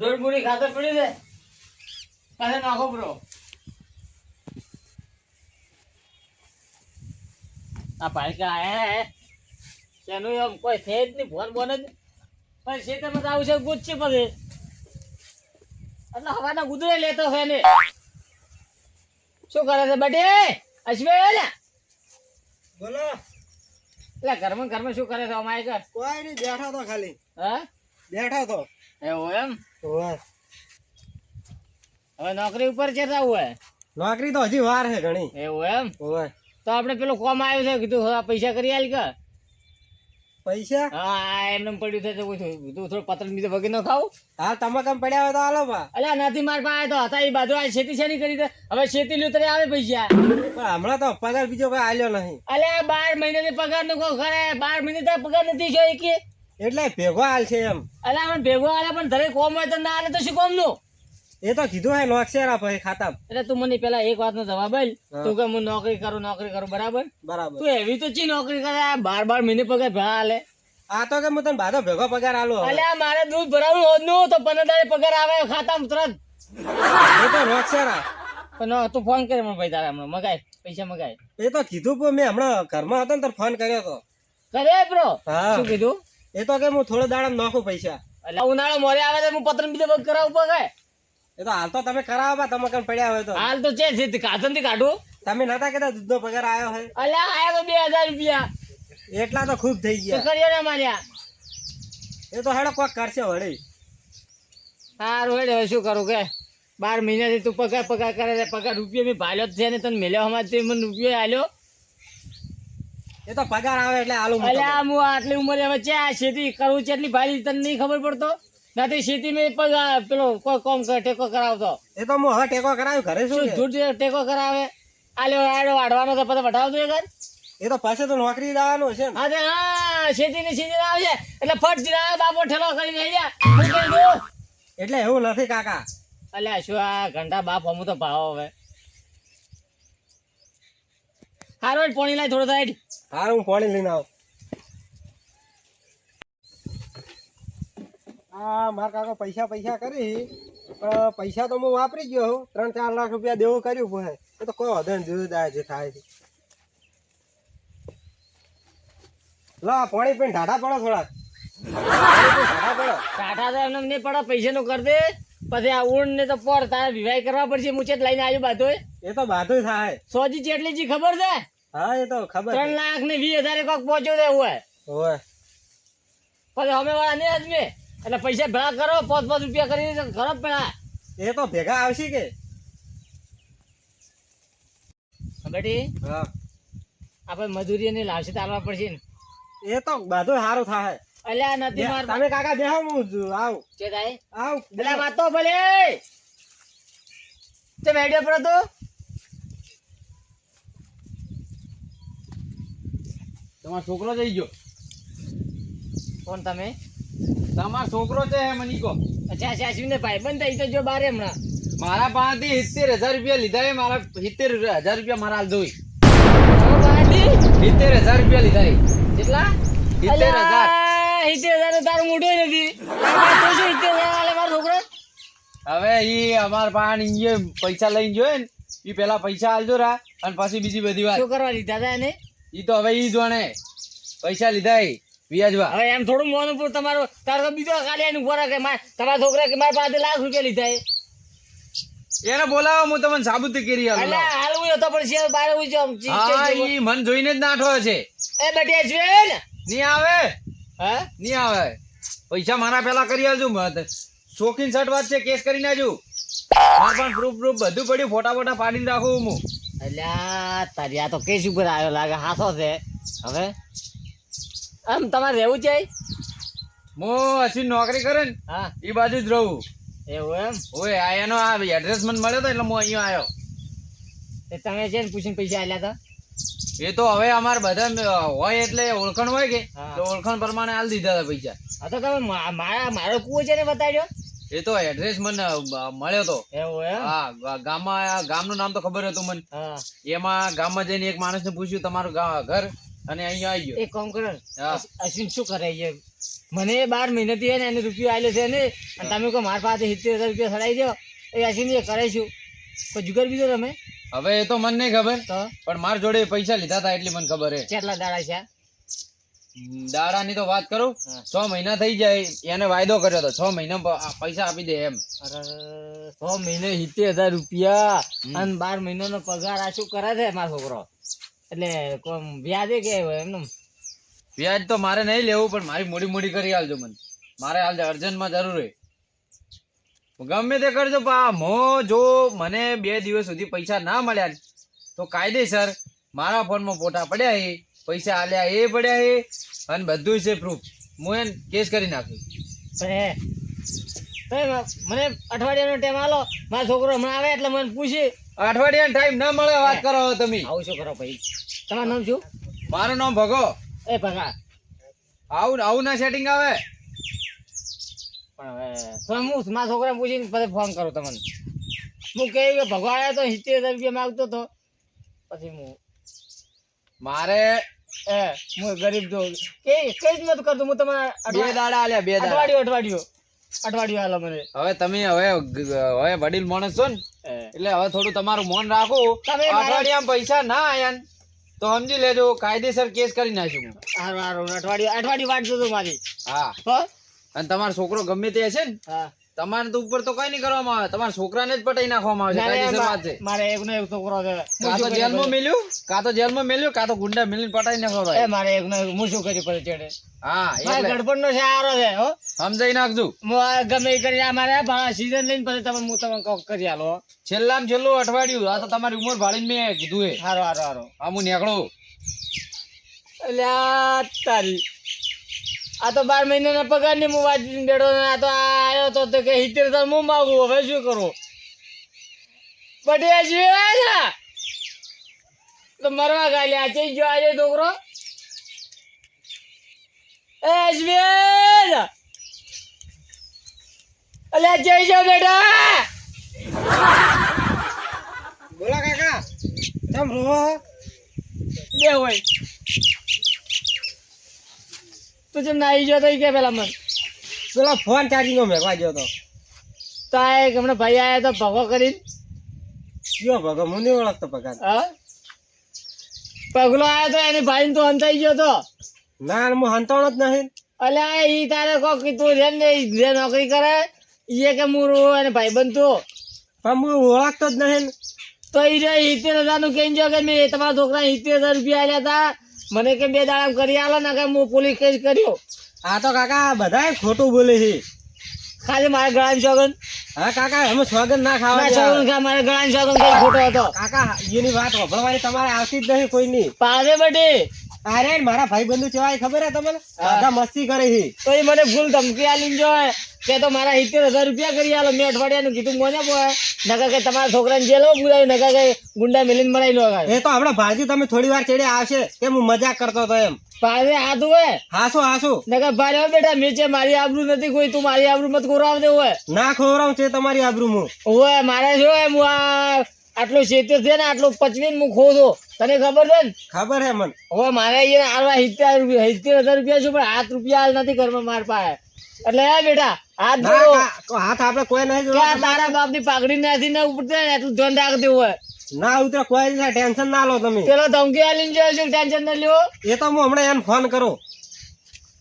દોઢ મૂડી. ખાતર પડી દે. પાસે નાખો બ્રો આ ભાઈ આયા હે? તેનું એમ કોઈ છે જ નહીં ફોન બોન જ પણ ખેતરમાં તો આવું છે ગુજ છે પછી એટલે હવાના ગુદરે લેતો છે ને. શું કરે છે બડે અશ્વિન બોલો. એટલે ઘરમાં ઘરમાં શું કરે છે અમારે કોઈ નહીં બેઠા તો ખાલી. હા? બેઠા તો. એવું એમ? હવે નોકરી ઉપર છે જવું હે નોકરી તો હજી વાર છે ઘણી. એવું એમ. તો આપણે પેલું કોમ આવ્યું છે કીધું પૈસા કરી આલ કે? પૈસા? હા એમને પડ્યું છે તું થોડું પતર બીજે વગર ન ખાવ હા તમે કેમ પડ્યા હોય તો હાલો બા. અલ્યા નથી માર પાસે તો હતા એ બાજુ આ ખેતી શેની કરી દે હવે ખેતી લ્યું આવે પૈસા. પણ હમણાં તો પગાર બીજો કઈ આલ્યો નહીં. અલ્યા બાર મહિનાથી પગાર નો ખરે બાર મહિને પગાર નથી જોઈ કે? એટલે ભેગો હાલ છે એમ. અલા પણ ભેગો હાલે પણ ધરે કોમ હોય તો ના હાલે તો શું કોમનું એ તો કીધું હે નોક્ષેરા ભાઈ ખાતા એટલે તું મને પેલા એક વાત નો જવાબ આલ. તું કે હું નોકરી કરું નોકરી કરું બરાબર? બરાબર. તું એવી તો ચી નોકરી કરે બાર બાર મહિને પગાર ભા હાલે. આ તો કે હું તને બાધો ભેગો પગાર આલો અલે મારે દૂધ ભરાવું હોતનું તો પંદર દાડે પગાર આવે ખાતામાં તરત. એ તો નોક્ષેરા પણ તું ફોન કરે મને ભાઈ તારે હમણાં મગાય પૈસા મગાય. એ તો કીધું પણ મેં હમણાં ઘરમાં હતો ને તો ફોન કર્યો તો. કરે બ્રો શું કીધું? એ તો કે હું થોડો દાડા નાખું પૈસા. એટલે ઉનાળો મોરે આવે તો હું પત્ર બીજો પગ કરાવું પગાય એ તો હાલ તો તમે કરાવો બા તમે કેમ પડ્યા હોય તો. હાલ તો છે છે કાધનથી કાઢું. તમે નતા કહેતા દૂધનો પગાર આવ્યો હે? અલ્યા આયા તો બે હજાર રૂપિયા. એટલા તો ખૂબ થઈ ગયા. કર્યો ને માર્યા. એ તો હેડો કોક કરશે વળી. સારું હેડે હવે શું કરું કે? બાર મહિનાથી તું પગાર પગાર કરે પગાર રૂપિયા મેં ભાલ્યો જ છે ને તને મેલ્યો તે મને રૂપિયો આલ્યો. એ તો પગાર આવે એટલે આલુ અલ્યા હું આટલી ઉંમરે હવે છે? આ ખેતી કરવું છે એટલી ભાઈ તને નહીં ખબર પડતો? નથી ખેતી મેં પેલો કોઈ કોમ ટેકો કરાવતો. એ તો હું હવે ટેકો કરાવ્યું ઘરે શું જૂઠ ટેકો કરાવે? આલ્યો આડો વાઢવાનો તો પછી વઢાવતો એ કર એ તો પાસે તો નોકરી જવાનું છે હા હા ખેતી ની સીધી આવે એટલે ફટ જીરા બાપો ઠેલો કરી દઈ જા. એટલે એવું નથી કાકા. અલ્યા શું આ ઘંટા બાપ હમું તો ભાવ હવે. હારો પાણી લાય થોડો સાઈડ હારો હું પાણી લઈને આવું. હા મારા કાકો પૈસા પૈસા કરી પણ પૈસા તો હું વાપરી ગયો હું ત્રણ ચાર લાખ રૂપિયા દેવું કર્યું ભાઈ એ તો કોઈ વધે જોયું જે થાય છે. લો પાણી પીને ઢાઢા પડો થોડા ઢાઢા પડો. ઢાઢા તો એમને નહીં પડે પૈસા નું કર દે. પછી આ ઊંડ ને તો પર તારે વિવાહ કરવા પડશે હું ચેટ લઈને આવ્યો બાધો એ તો બાધો થાય. સોજી ચેટલી જી ખબર છે? હા એ તો ખબર ત્રણ લાખ ને વીસ હજાર કોક પહોંચ્યો દે હોય. હોય પછી અમે વાળા નહીં આજમે એટલે પૈસા ભેળા કરો પાંચ પાંચ રૂપિયા કરીને ખરાબ પેલા. એ તો ભેગા આવશે કે? બેટી હા. આપણે મજૂરી ને લાવશે તારવા પડશે ને. એ તો બાધો સારું થાય. અલ્યા નથી માર તમે કાકા બેહો હું જ- આવું. છે થાય અલ્યા વાતો ભલે. તે મેડિયો પર હતો? તમારો છોકરો જઈ ગયો. કોણ તમે? તમારો છોકરો છે મને કહો. અચ્છા અચ્છા ને ભાઈ? બંધ થઈ તો જો બારે હમણાં. મારા પાસેથી સિત્તેર હજાર રૂપિયા લીધા એ મારા સિત્તેર હજાર રૂપિયા મારા હાલ દોઈ સિત્તેર હજાર રૂપિયા લીધા. કેટલા? સિત્તેર હજાર. અલ્યા, સિત્તેર હજાર તારું મોઢું નથી તારે તો શું સિત્તેર હજાર મારો છોકરો હવે ઈ અમારા પાસે ઈ પૈસા લઈને જોયે ને ઈ પેલા પૈસા આલજો રા અને પછી બીજી બધી વાત. શું કરવા લીધા હતા એને ઈ તો હવે ઈ જોણે પૈસા લીધા એ વ્યાજવા. હવે એમ થોડું મોનું પૂર તમારો તારો તો બીજો ખાલી એનું ઉપર કે તમારા છોકરા કે મારા પાસે લાખ રૂપિયા લીધા એ. એને બોલાવો હું તમને સાબુત કરી આલું એટલે લાવો. હાલ હું હતો પણ શેર બાર છું ચી- હા ઈ મન જોઈને જ નાઠો છે. એ બેટી અશ્વિન નહીં આવે. હા? નહીં આવે. પૈસા મારા પેલા કરી આવજો. શોખીન શર્ટ વાત છે કેસ કરી નાખજો. મારે પણ પ્રૂફ પ્રૂફ બધું પડ્યું. ફોટા ફોટા પાડીને રાખું હું. અલ્યા તારી આ તો કેસ ઉપર આવ્યો લાગે હાથો છે. હવે? આમ તમારે રહેવું છે હું હસી નોકરી કરે ને હા. એ બાજુ જ રહું. એવું એમ? ઓય આ એનો આ એડ્રેસ મને મળ્યો તો એટલે હું અહીંયા આવ્યો. એ તમે છે ને પૂછીને પૈસા આલ્યા હતા? એ તો હવે અમારે બધા હોય એટલે ઓળખાણ હોય કે. તો ઓળખાણ પ્રમાણે આલ દીધા હતા પૈસા. હા તો તમે મારા મારો કુવો છે ને બતાડ્યો? એ તો એડ્રેસ મને મળ્યો તો. હા ગામમાં ગામનું નામ તો ખબર હતું મને. એમાં ગામમાં જઈને એક માણસને પૂછ્યું તમારું ઘર? અને અહીંયા આવી ગયો. એક કામ કરો ને. અશ્વિન શું કરે છે? મને બાર મહિનાથી ને એને રૂપિયો આવેલો છે ને અને તમે કહો મારા પાસે સિત્તેર હજાર રૂપિયા સડાઈ દો એ અશ્વિન એ કરે છું કોઈ જુગાર બીજો તમે? હવે એ તો મને નહીં ખબર પણ મારા જોડે પૈસા લીધા હતા એટલી મને ખબર હે. કેટલા દાડા છે? દાડાની તો વાત કરું છ મહિના થઈ જાય એને વાયદો કર્યો હતો છ મહિના પૈસા આપી દે એમ. અરે સો મહિને સિત્તેર હજાર રૂપિયા. અને બાર મહિનાનો પગાર આ શું કરે છે મારો છોકરો? એટલે કોમ વ્યાજે કે એમનું? વ્યાજ તો મારે નહીં લેવું પણ મારી મોડી મોડી કરી આલજો મને. મારે હાલ અર્જન્ટમાં જરૂર હે. ગમે તે કરજો પા મો જો મને બે દિવસ સુધી પૈસા ના મળ્યા તો કાયદેસર મારા ફોનમાં ફોટા પડ્યા હે પૈસા આલ્યા એ પડ્યા હે અને બધું છે પ્રૂફ હું એને કેસ કરી નાખું. પણ હે મને અઠવાડિયાનો ટાઈમ આલો મારો છોકરો હમણાં આવે એટલે મને પૂછી. અઠવાડિયાનો ટાઈમ ના મળે વાત કરો તમે. આવું શું કરો ભાઈ? તમારું નામ શું? મારું નામ ભગો. એ ભગા. આવું આવું ના સેટિંગ આવે. પણ હવે હું મારા છોકરા પૂછીને પછી ફોન કરું તમને. હું કહ્યું કે ભગવાન તો સિત્તેર રૂપિયા માગતો હતો પછી હું મારે એ હું ગરીબ જો કે કઈ જ નથી કરતો હું તમારા બે દાડા આલ્યા બે દાડા. અઠવાડિયું અઠવાડિયું. અઠવાડિયું આલો મને. હવે તમે હવે હવે વડીલ માણસ છો ને એટલે હવે થોડું તમારું મોન રાખો. તમે અઠવાડિયામાં પૈસા ના આયા તો સમજી લેજો કાયદેસર કેસ કરી નાખ્યું હું. હારું હારું અઠવાડિયું અઠવાડિયું વાંચતો હતો મારી. હા. હો? અને તમારો છોકરો ગમે તે હશે ને તમારે તો ઉપર તો કઈ નહીં કરવામાં આવે. તમારા છોકરાને જ પટાઈ નાખવામાં આવે છે મારે એકનો એક છોકરો છે. કાં તો જેલમાં મેલ્યું કાં તો જેલમાં મેલ્યું કાં તો ગુંડા મેલીને પટાઈ નાખો એ મારે એકનો એક હું શું કરી પડે ચડે હા એટલે ગડપણ નો સારો છે હો. સમજાઈ નાખજો. ગમે કરી અમારે સીઝન લઈને પછી તમે હું તમને કોક કરી આલો છેલ્લામ છેલ્લું અઠવાડિયું આ તો તમારી ઉંમર ભાળીને મેં કીધું એ. હારો હારો હારો. હા હું નીકળું. એટલે તારી આ તો બાર મહિનાના પગારની હું વાંચીને બેઠો આ તો આવ્યો તો તે કે સિત્તેર હજાર હું માગું હવે શું કરું? પટિયા જીવે છે? તો મરવા ગાલ્યા આ ચઈ ગયો આજે છોકરો? એ અશ્વિન અલ્યા જઈ જાઓ બેટા? બોલા કાકા બે હોય. તું જેમ નાઈ ગયો તો કે પેલા મને? પેલા ફોન ચાર્જિંગ મેળવા ગયો તો. તો આ એક હમણાં ભાઈ આવ્યા તો ભગો કરીને. કયો ભગો? હું નહીં ઓળખતો પગાર. હા? પગલો આવ્યો તો એની ભાઈને તો હંતાઈ ગયો તો. ના હું હંતાણો જ નહીં. અલ્યા ઈ તારે કોક કીધું રે ને જે નોકરી કરે ઈ કે હું રો અને ભાઈ બનતો પણ હું ઓળખતો જ નહીં. તો ઈ રે સિત્તેર હજારનું જો કે મેં તમારા છોકરા સિત્તેર હજાર રૂપિયા આલ્યા હતા. મને કે બે દાડા કરી આલો ને કે હું પોલીસ કેસ કર્યો. આ તો કાકા બધા ખોટું બોલે છે. ખાલી મારા ગળાની સોગન હા કાકા અમે સ્વાગત ના ખાવા સોગન ખા મારા ગળાની સોગન કઈ ખોટો હતો. કાકા એની વાત સાંભળવાની તમારે આવતી જ નહીં કોઈની. પારે બટી અરે મારા ભાઈ બંધુ છે ખબર હે તમને? બધા મસ્તી કરે છે. તો એ મને ભૂલ ધમકી આલી જો કે તો મારા સિત્તેર હજાર રૂપિયા કરી આલો. મેં અઠવાડિયાનું કીધું મને બોય નકા કે તમારા છોકરાને જેલો બોલાવી નકા કે ગુંડા મેલીને મરાઈ લો એ તો હમણાં ભાજી તમે થોડી વાર ચડે આવશે એમ હું મજાક કરતો હતો એમ. પાડે હાથું હોય. હાસો ભારે હો બેટા નીચે મારી આબરૂ નથી કોઈ તું મારી આબરૂ મત ખોરાવ દે હોય. ના ખોરાવ છે તમારી આબરૂ હું. હોય મારે જો હોય હું આ આટલું સિત્તેર છે ને આટલું પચવીને હું ખો તને ખબર છે ને? ખબર હે મન. હવે મારે અહીંયા આવા સિત્તેર રૂપિયા સિત્તેર હજાર રૂપિયા છું પણ હાથ રૂપિયા નથી ઘરમાં માર પાસે. એટલે બેટા હાથ ના હાથ આપણે કોઈ નહીં તારા બાપની પાઘડી નથી ને ઉપડતે એટલું ધ્યાન રાખતું હોય. ના ઉતરે કોઈ ટેન્શન ના લો તમે. પેલો ધમકી આલીને જોયો છે ટેન્શન ના લ્યો? એ તો હું હમણાં એને ફોન કરું.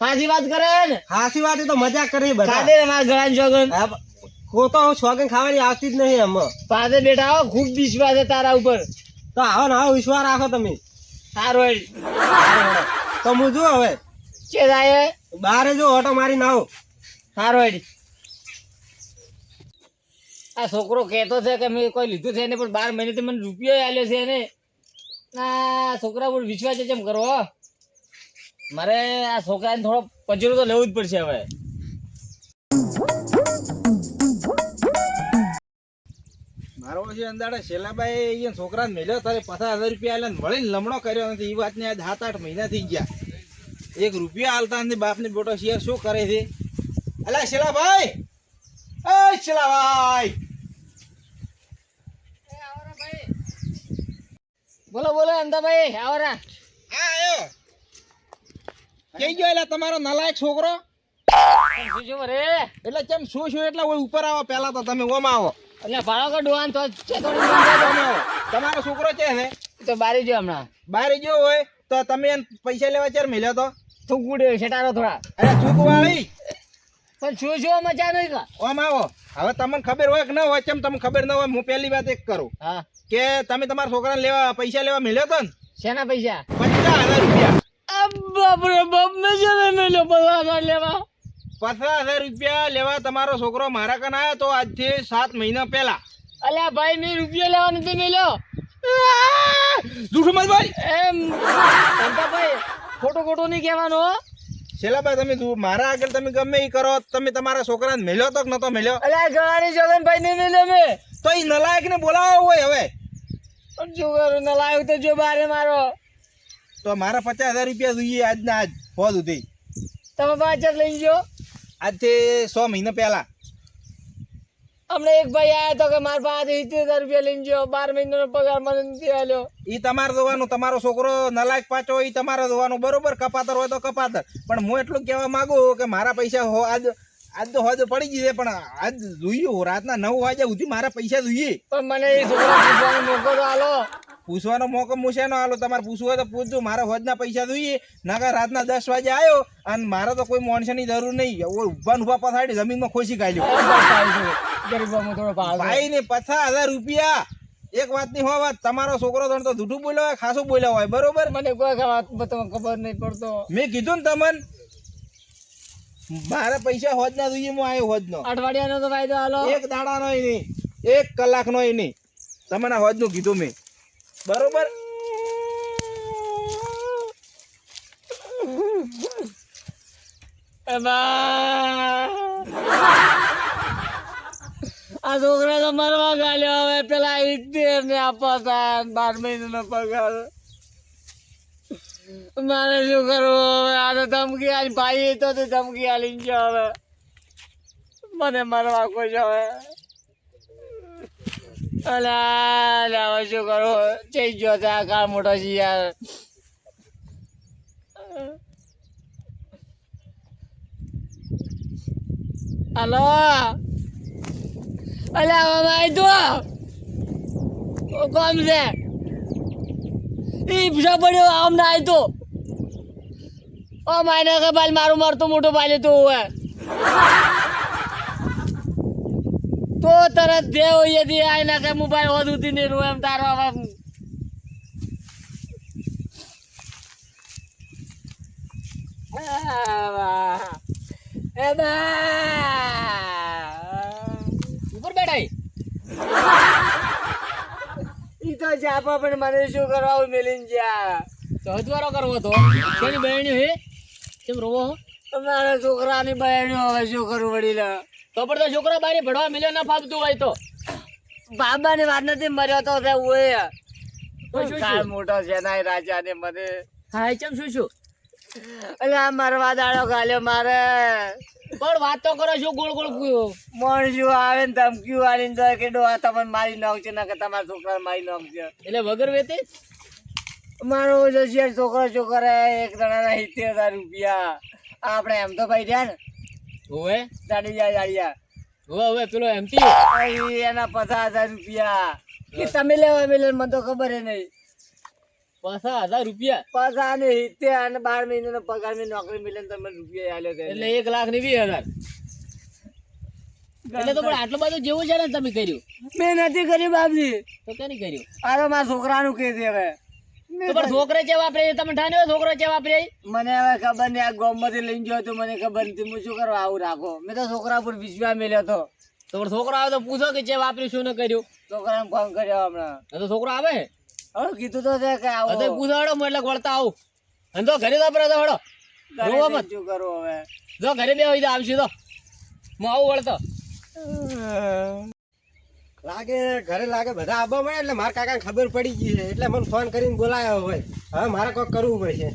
સાચી વાત કરે ને? હાસી વાત એ તો મજાક કરી બધા. ખાધે મારા ગળાની જોગન? હા, હું સ્વાગન ખાવાની આવતી જ નહીં એમ. પાસે બેટા આવો ખૂબ વિશ્વાસ છે તારા ઉપર. તો આવો ને આવો વિશ્વાસ રાખો તમે. સારો. તો હું જો હવે. છે બારે જો ઓટો મારીને આવો. સારો આ છોકરો કહેતો છે કે મેં કોઈ લીધું છે ને પણ બાર મહિનેથી મને રૂપિયો આલ્યો છે ને. આ છોકરા પર વિશ્વાસ છે કેમ કરો મારે આ છોકરાને થોડો પજરો તો લેવું જ પડશે હવે. મારો છે અંદાડે શેલાબાઈ અહીંયા મેલ્યો, તારે પચાસ હજાર રૂપિયા આલ્યા મળીને લમણો કર્યો નથી. એ વાતને આજ સાત આઠ મહિના થઈ ગયા. એક રૂપિયા આલતા નથી, બાપની બોટો શેર શું કરે છે? અલા શિલાભાઈ એ શિલાભાઈ બોલો બોલો અમદાભાઈ આવરા હા આયો કઈ ગયો એટલે તમારો નલાયક છોકરો. શું શું રે એટલે કેમ શું શું એટલે ઉપર આવો પેલા તો તમે ઓમ આવો. એટલે ભાડો કે ડોહાન તો તમારો છોકરો છે ને તો બારી જો હમણાં. બારી ગયો હોય તો તમે પૈસા લેવા ચાર મળ્યો તો? ગુડે છેટારો થોડા. અરે ચૂક વાળી પણ શું શું મજા નહીં કા ઓમ આવો. હવે તમને ખબર હોય કે ન હોય કેમ તમને ખબર ન હોય હું પહેલી વાત એક કરું. હા. કે તમે તમારા છોકરાને લેવા પૈસા લેવા મળ્યો તો ને? શેના પૈસા? પચાસ હજાર રૂપિયા. બાપરે બાપ ને છે ને મેલો પચાસ લેવા? પચાસ હજાર રૂપિયા લેવા તમારો છોકરો મારા કન આવ્યો તો આજથી સાત મહિના પહેલા. અલ્યા ભાઈ મેં રૂપિયા લેવા નથી મેલ્યો જુઠું મત ભાઈ એમ. ભાઈ ખોટું ખોટું નહીં કહેવાનું હો ભાઈ તમે મારા આગળ તમે ગમે એ કરો તમે તમારા છોકરાને મેલ્યો તો નતો મેલ્યો? અલ્યા ગણાની જોગન ભાઈ નહીં મેલ્યો મેં. તો એ નલાયક ને બોલાવો હોય હવે. પણ નલાયક ના તો જો બારે મારો. તો મારા પચાસ હજાર રૂપિયા જોઈએ આજના આજ હોદ સુધી. તમે પાછળ લઈ ગયો આજથી સો મહિના પહેલા. હમણાં એક ભાઈ આવ્યો તો કે મારા પાસે સિત્તેર હજાર રૂપિયા લઈને ગયો બાર મહિનાનો પગાર મને નથી આલ્યો એ તમારે જોવાનું તમારો છોકરો નલાયક પાછો એ તમારે જોવાનું. બરોબર કપાતર હોય તો કપાતર. પણ હું એટલું કહેવા માંગુ કે મારા પૈસા હો આજ આજ તો હોજ પડી ગઈ પણ આજ જોઈએ રાતના નવ વાગ્યા સુધી મારા પૈસા જોઈએ. પણ મને એ છોકરા પૂછવાનો મોકો તો આલો. પૂછવાનો મોકો મૂછાનો હાલો તમારે પૂછવું હોય તો પૂછજો. મારા હોજના પૈસા જોઈએ. નાકા રાતના દસ વાગે આવ્યો અને મારે તો કોઈ માણસની જરૂર નહીં. ઊભા ઊભા પથાડી જમીનમાં ખોસી કાઢ્યો થોડો ભાઈ ને પચાસ હજાર રૂપિયા. એક વાતની હો વાત તમારો છોકરો તો તો જૂઠું બોલ્યો હોય ખાસું બોલ્યો હોય બરોબર? મને કોઈ વાત તમને ખબર નહીં પડતો. મેં કીધું ને તમને મારા પૈસા હોજ ના જોઈએ હું આવ્યો હોજ નો અઠવાડિયાનો તો ફાયદો હાલો એક દાડા નો નહીં એક કલાક નો નહીં. તમને હોજનું કીધું મેં. બરોબર? એમાં આ છોકરા તો મરવા ગાલ્યો હવે પેલા ઇત્તેર ને આપતા બાર મહિનાનો પગાર. મારે શું કરવું? હવે આ તો ધમકી આલી. ભાઈ તો તે ધમકી આલી ગયો હવે. મને મરવા કોઈ હવે. અલા હવે શું કરવું? જઈ ગયો આ કાળ મોટો છે યાર. હલો? અલે આવી તો કોમ છે ઈ પડ્યો આમ ના તો ઓ માયને કે બાલ મારું મારતું મોટું બાલે તો હોય તો તરત દેવ યદી આઈ નાખે મોબાઈલ હોદ ઉધી ને એમ તારો આવા. એ બા. ઉપર બેઠા ઈ? ઈ તો જાપા પણ મને શું કરવા મેલીને જ્યાં? તો હજવારો કરવો તો. શેની બહેણી હે? કેમ રોવો હો? મારા છોકરાની બહેણી હવે શું કરવું વડીલ? તો પણ તો છોકરા બારે ભણવા મિલે ના ફાવતું હોય તો. બાબાની વાત નથી મર્યો તો ઓય મોટો છે ના રાજા ને મને હા કેમ શું શું આ મરવા દાડો ગાલ્યો મારે. પણ વાત તો કરો છો ગોળ ગોળ મોણસું આવે ને ધમકી વાળીને તો કે ડોહા તમને મારી નાખશે ના કે તમારા છોકરા મારી નાખશે એટલે વગર વેતે? મારો જો છોકરા છોકરો છોકરા એક જણાના સિત્તેર હજાર રૂપિયા. આપણે એમ તો ભાઈ રહ્યા ને. હોવે? જાડીયા જાડીયા હોવે હોવે પેલો એમપી. એના પચાસ હજાર રૂપિયા. કે તમે લેવા મેલે મને તો ખબર નહીં. પચાસ હજાર રૂપિયા. પાછા ને સિત્તેર અને બાર મહિનાનો પગારની નોકરી મિલે તમે રૂપિયા આલ્યો એટલે એક લાખ ને વીસ હજાર. એટલે તો પણ આટલું બધું જેવું છે ને તમે કર્યું? મેં નથી કર્યું બાપજી. તો કેની કર્યું? આ મારા છોકરાનું કે છે હવે. પણ છોકરે છે વાપરે તમે ઠાન્યો છોકરો છે વાપરે? મને હવે ખબર નહીં આ ગોમમાંથી લઈને ગયો તો મને ખબર નથી. હું શું કરવા આવું રાખો. મેં તો છોકરા પર વિશ્વાસ મેલ્યો તો તો છોકરો આવે તો પૂછો કે જે વાપર્યું શું ને કર્યું? છોકરાને ફોન કર્યો હમણાં. તો છોકરો આવે? હવે કીધું તો કે આવો. અરે પૂછાડો હું એટલે વળતા આવું. અને તો ઘરે તો હળો રોવા મત. શું કરો હવે? જો ઘરે બે હોય તો આવશે તો. હું આવું વળતો. લાગે ઘરે લાગે બધા આવવા મળે એટલે મારા કાકાને ખબર પડી ગઈ છે. એટલે મને ફોન કરીને બોલાયો હોય. હવે મારે કોઈ કરવું પડશે.